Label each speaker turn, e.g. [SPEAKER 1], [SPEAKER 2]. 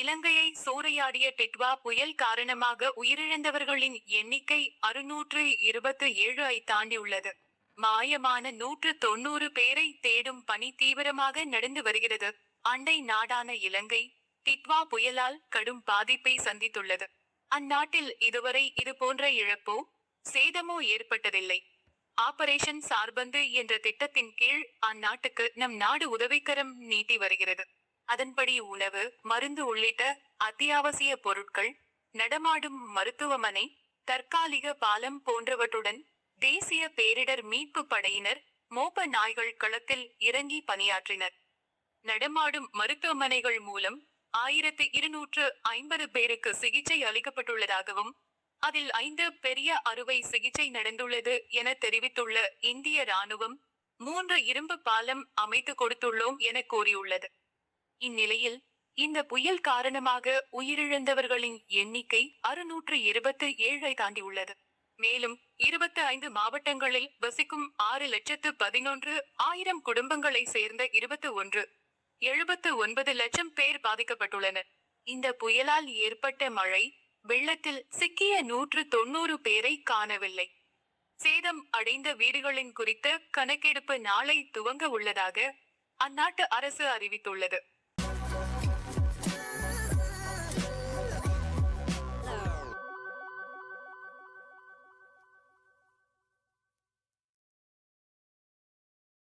[SPEAKER 1] இலங்கையை சூறையாடிய டிட்வா புயல் காரணமாக உயிரிழந்தவர்களின் எண்ணிக்கை அறுநூற்று இருபத்து ஏழு ஐ தாண்டியுள்ளது மாயமான நூற்று தொண்ணூறு பேரை தேடும் பணி தீவிரமாக நடந்து வருகிறது. அண்டை நாடான இலங்கை டிட்வா புயலால் கடும் பாதிப்பை சந்தித்துள்ளது. அந்நாட்டில் இதுவரை இது போன்ற இழப்போ சேதமோ ஏற்பட்டதில்லை. ஆபரேஷன் சார்பந்து என்ற திட்டத்தின் கீழ் அந்நாட்டுக்கு நம் நாடு உதவிக்கரம் நீட்டி வருகிறது. அதன்படி உணவு மருந்து உள்ளிட்ட அத்தியாவசிய பொருட்கள் நடமாடும் மருத்துவமனை தற்காலிக பாலம் போன்றவற்றுடன் தேசிய பேரிடர் மீட்பு படையினர் மோப்ப நாய்கள் களத்தில் இறங்கி பணியாற்றினர். நடமாடும் மருத்துவமனைகள் மூலம் ஆயிரத்து இருநூற்று ஐம்பது பேருக்கு சிகிச்சை அளிக்கப்பட்டுள்ளதாகவும் அதில் ஐந்து பெரிய அறுவை சிகிச்சை நடந்துள்ளது என தெரிவித்துள்ள இந்திய ராணுவம் மூன்று இரும்பு பாலம் அமைத்து கொடுத்துள்ளோம் என கூறியுள்ளது. இந்நிலையில் இந்த புயல் காரணமாக உயிரிழந்தவர்களின் எண்ணிக்கை அறுநூற்று இருபத்து ஏழை தாண்டியுள்ளது மேலும் இருபத்தி ஐந்து மாவட்டங்களில் வசிக்கும் ஆறு லட்சத்து பதினொன்று ஆயிரம் குடும்பங்களை சேர்ந்த இருபத்து ஒன்று எழுபத்து ஒன்பது லட்சம் பேர் பாதிக்கப்பட்டுள்ளனர். இந்த புயலால் ஏற்பட்ட மழை வெள்ளத்தில் சிக்கிய நூற்று தொண்ணூறு பேரை காணவில்லை. சேதம் அடைந்த வீடுகளின் குறித்த கணக்கெடுப்பு நாளை துவங்க உள்ளதாக அந்நாட்டு அரசு அறிவித்துள்ளது.